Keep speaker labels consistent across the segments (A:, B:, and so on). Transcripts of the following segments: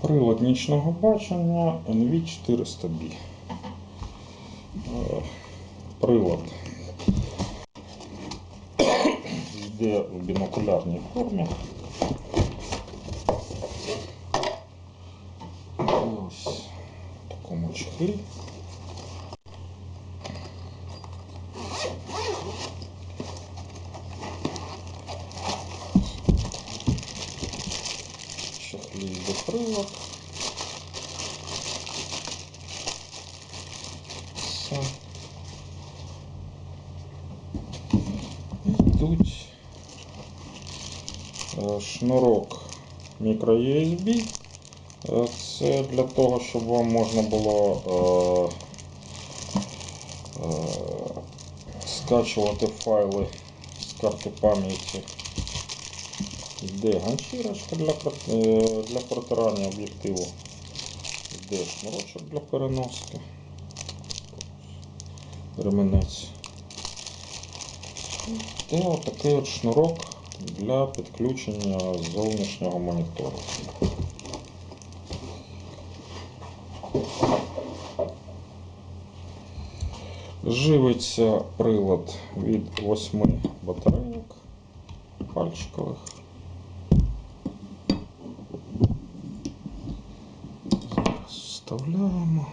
A: Прилад нічного бачення NV400B. Е, Прилад йде в бінокулярній формі. Ось в такому чехлі. В чехлі йде прилад. Все. Йдуть е, шнурок мікро-USB. Е, Це для того, щоб вам можна було е, скачувати файли з карти пам'яті. Йде ганчірочка для, для протирання об'єктиву. Йде шнурочок для переноски. Ремінець. І отакий от шнурок для підключення зовнішнього монітору. Живиться прилад від 8 батарейок пальчикових. Зараз вставляємо.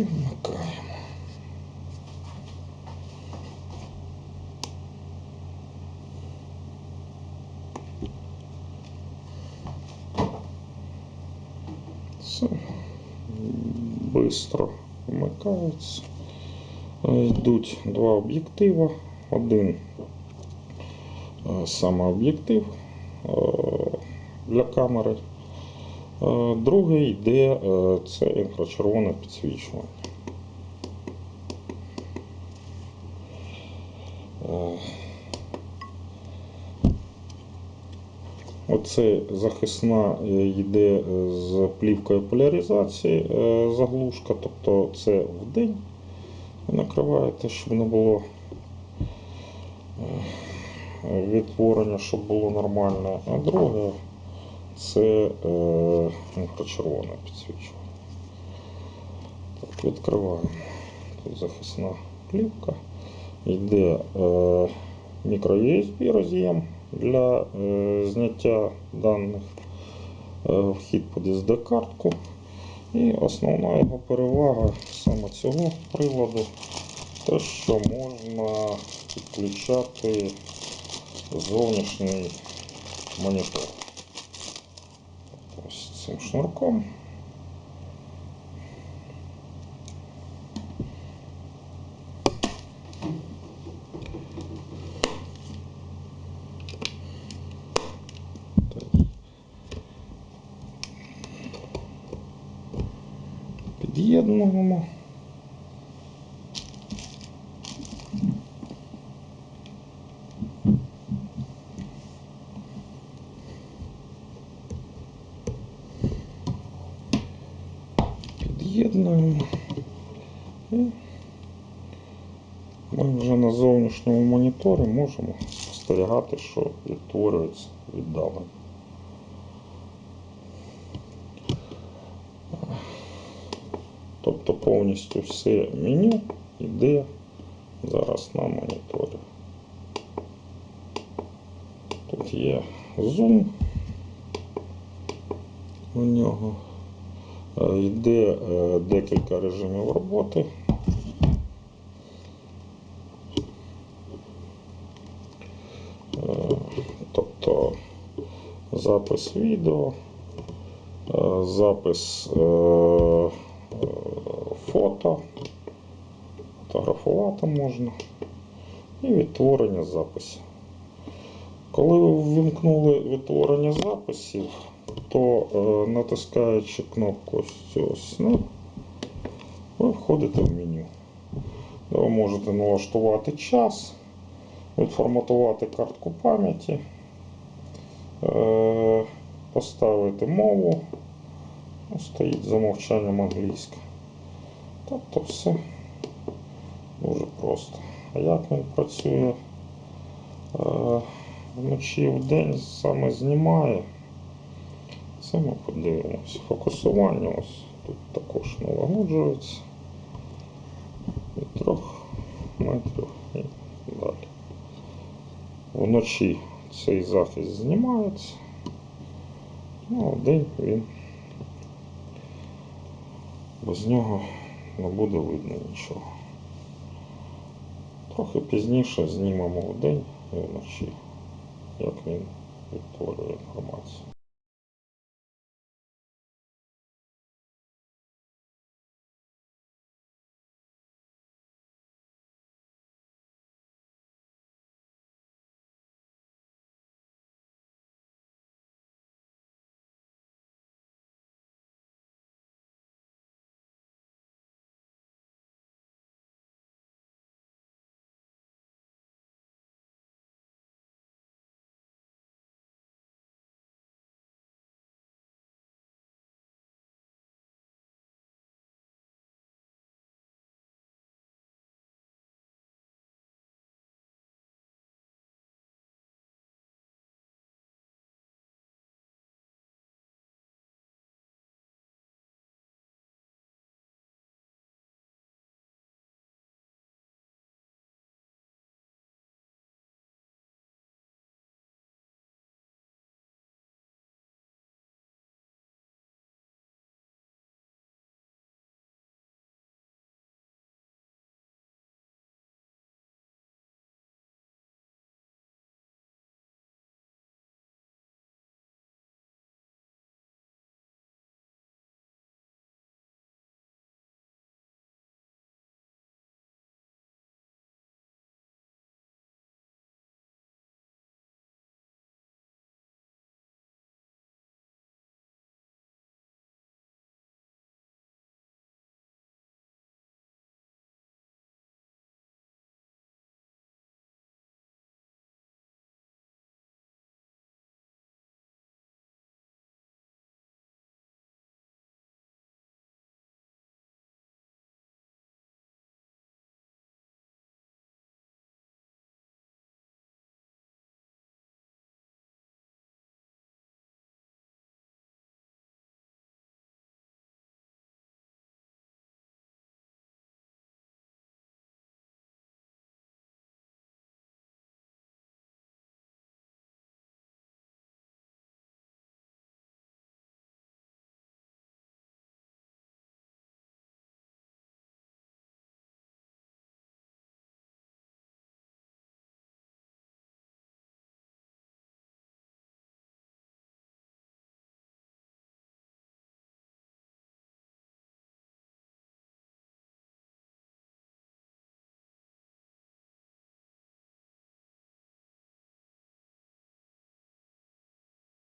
A: І вмикаємо. Все. Бистро вмикається. Е, Йдуть два об'єктива. Один е, саме об'єктив е, для камери. Е, Другий йде е, це інфрачервоне підсвічування. Е, Оце захисна йде з плівкою поляризації заглушка, тобто це в день накриваєте, щоб не було відтворення, щоб було нормально. А друге це е, інфрачервоне підсвічування. Так, відкриваємо. Тут захисна плівка. Йде е, мікро-USB роз'єм для е, зняття даних, е, вхід під SD-картку. І основна його перевага саме цього приладу, те, що можна підключати зовнішній монітор. Цим шнурком. Під'єднуємо. І ми вже на зовнішньому моніторі можемо спостерігати, що відтворюється віддалено. Тобто повністю все меню йде зараз на моніторі. Тут є зум у нього. Е, Йде е, декілька режимів роботи. Е, Тобто запис відео, е, запис е, фото, фотографувати можна і відтворення записів. Коли ви ввімкнули відтворення записів, то е, натискаючи кнопку ось цю ви входите в меню. Ви можете налаштувати час, відформатувати картку пам'яті, поставити мову, стоїть за мовчанням англійська. Тобто все дуже просто. А як він працює? Е, вночі в день саме знімає. Це ми подивимося. Фокусування ось тут також налагоджується. Від трьох метрів і далі. Вночі цей захист знімається. Ну, в він без нього не буде видно нічого. Трохи пізніше знімемо вдень і вночі, як він відтворює інформацію.